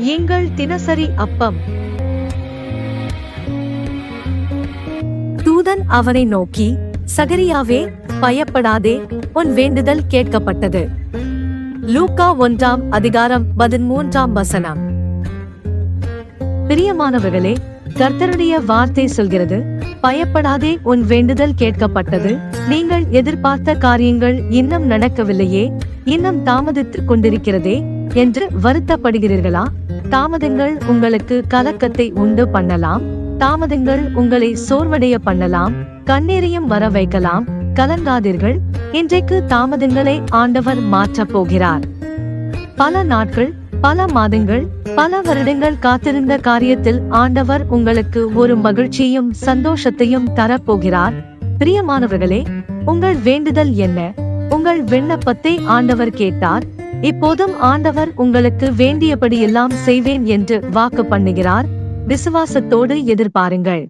எங்கள் தினசரி அப்பம். தூதன் அவனை நோக்கி சகரியாவே பயப்படாதே உன் வேண்டுதல் கேட்கப்பட்டது. லூக்கா ஒன்றாம் அதிகாரம் பதிமூன்றாம் வசனம். பிரியமானவர்களே கர்த்தருடைய வார்த்தை சொல்கிறது பயப்படாதே உன் வேண்டுதல் கேட்கப்பட்டது. நீங்கள் எதிர்பார்த்த காரியங்கள் இன்னும் நடக்கவில்லையே இன்னும் தாமதித்துக் கொண்டிருக்கிறதே என்று வருத்தப்படுகிறீர்களா? தாமதங்கள் உங்களுக்கு கலக்கத்தை உண்டு பண்ணலாம். தாமதங்கள் உங்களை சோர்வடைய பண்ணலாம். கண்ணீரையும் வர வைக்கலாம். கலங்காதீர்கள். இன்றைக்கு தாமதங்களை ஆண்டவர் மாற்றப் போகிறார். பல நாட்கள் பல மாதங்கள் பல வருடங்கள் காத்திருந்த காரியத்தில் ஆண்டவர் உங்களுக்கு ஒரு மகிழ்ச்சியும் சந்தோஷத்தையும் தரப்போகிறார் பிரியமானவர்களே உங்கள் வேண்டுதல் என்ன? உங்கள் விண்ணப்பத்தை ஆண்டவர் கேட்டார். இப்போதும் ஆண்டவர் உங்களுக்கு வேண்டியபடி எல்லாம் செய்வேன் என்று வாக்கு பண்ணுகிறார். விசுவாசத்தோடு எதிர்பாருங்கள்.